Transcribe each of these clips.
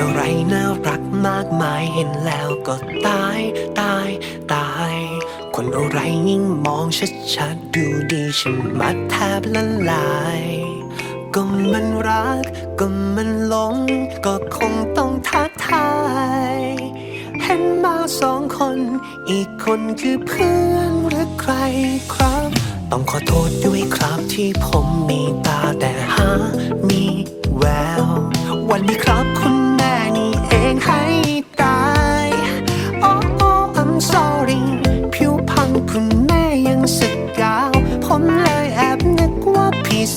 อะไรน่ารักมากมายเห็นแล้วก็ตายตายตาย คนอะไรยิ่งมองชัดๆดูดีฉันมัดแทบละลาย ก็มันรัก ก็มันหลง ก็คงต้องทักทาย เห็นมาสองคน อีกคนคือเพื่อนหรือใครครับ ต้องขอโทษด้วยครับที่ผมมีตาแต่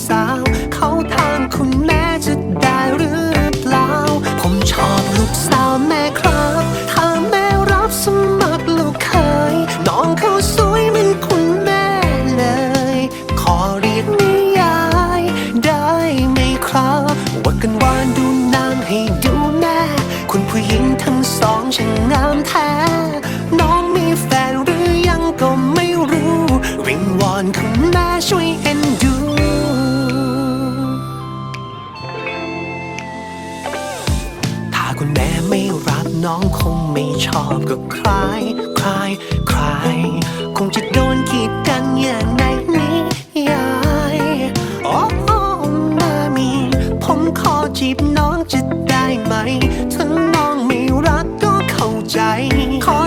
สาว น้องคงไม่ชอบก็คลายคลายคลายคงจะโดนกีดกันอย่างในนิยายโอ้โอ้มามีผมขอจีบน้องจะได้ไหมถ้าน้องไม่รักก็เข้าใจขอ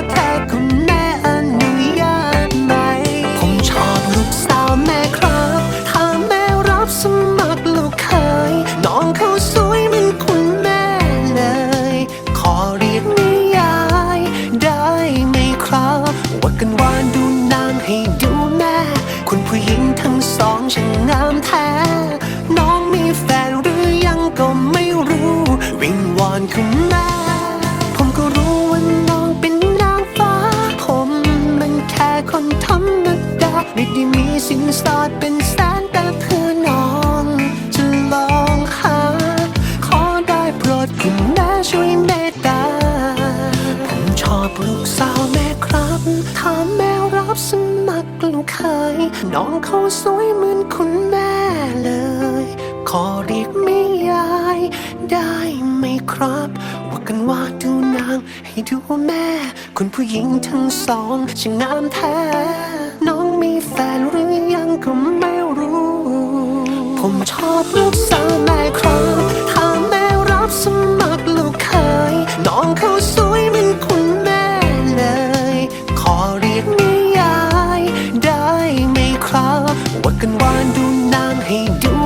ช่างงามแท้ น้องมีแฟนหรือยังก็ไม่รู้ วิงวอนคุณแม่ผมก็รู้ว่าน้องเป็นนางฟ้า ผมมันแค่คนธรรมดาไม่ได้มีสินสอดเป็นแสนแต่เพื่อน้องจะลองหา ขอได้โปรดคุณแม่ช่วยเม ถ้าแม่รับสมัครลูกเคยน้องเขาสวยเหมือนคุณแม่เลย ขอเรียกไม่ยาย ได้ไหมครับว่ากันว่าดูนาง ให้ดูแม่ คุณผู้หญิงทั้งสองช่างงามแท้ น้องมีแฟนหรือยังก็ไม่รู้ ผมชอบลูกสาวแม่ครับ นา